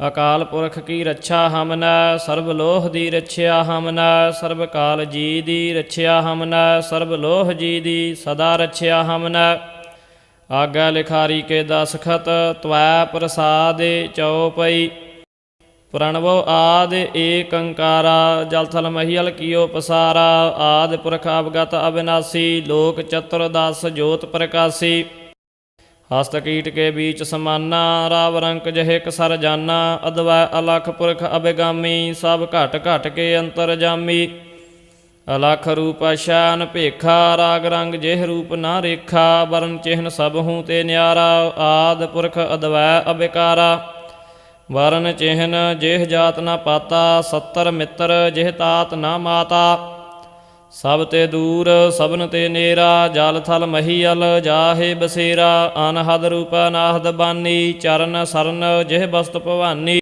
ਅਕਾਲ ਪੁਰਖ ਕੀ ਰੱਛਾ ਹਮਨੈ, ਸਰਬ ਲੋਹ ਦੀ ਰੱਛਿਆ ਹਮਨੈ, ਸਰਬ ਕਾਲ ਜੀ ਦੀ ਰੱਛਿਆ ਹਮਨੈ, ਸਰਬ ਲੋਹ ਜੀ ਦੀ ਸਦਾ ਰੱਛਿਆ ਹਮਨੈ। ਆਗਾ ਲਿਖਾਰੀ ਕੇ ਦਸਖਤ ਤਵੈ ਪ੍ਰਸਾਦੇ ਚਉਪਈ ਪ੍ਰਣਵੋ ਆਦ ਏਕ ਅੰਕਾਰਾ ਜਲ ਥਲ ਮਹੀਲ ਕੀਓ ਪਸਾਰਾ। ਆਦ ਪੁਰਖ ਅਵਗਤ ਅਬਿਨਾਸੀ, ਲੋਕ ਚਤੁਰਦਸ ਜੋਤ ਪ੍ਰਕਾਸੀ। ਹਸਤ ਕੀਟ ਕੇ ਬੀਚ ਸਮਾਨਾ, ਰਾਵ ਰੰਕ ਜਹੇ ਕਸਰ ਜਾਨਾ, ਅਦਵੈ ਅਲਖ ਪੁਰਖ ਅਬਿਗਾਮੀ ਸਭ ਘਟ ਘਟ ਕੇ ਅੰਤਰ ਜਾਮੀ। ਅਲਖ ਰੂਪ ਸ਼ਾਨ ਭੇਖਾ, ਰਾਗ ਰੰਗ ਜਿਹ ਰੂਪ ਨਾ ਰੇਖਾ ਵਰਨ ਚਿਹਨ ਸਭ ਹੂੰ ਤੇ ਨਿਆਰਾ, ਆਦ ਪੁਰਖ ਅਦਵੈ ਅਬਿਕਾਰਾ। ਵਰਨ ਚਿਹਨ ਜਿਹ ਜਾਤ ਨਾ ਪਾਤਾ 70 ਮਿੱਤਰ ਜਿਹ ਤਾਤ ਨਾ ਮਾਤਾ। ਸਭ ਤੇ ਦੂਰ, ਸਭਨ ਤੇ ਨੇਰਾ, ਜਲ ਥਲ ਮਹੀਅਲ ਜਾਹੇ ਬਸੇਰਾ, ਅਨਹਦ ਰੂਪ ਅਨਾਹਦ ਬਾਨੀ, ਚਰਨ ਸਰਨ, ਜਿਹ ਬਸਤ ਭਵਾਨੀ।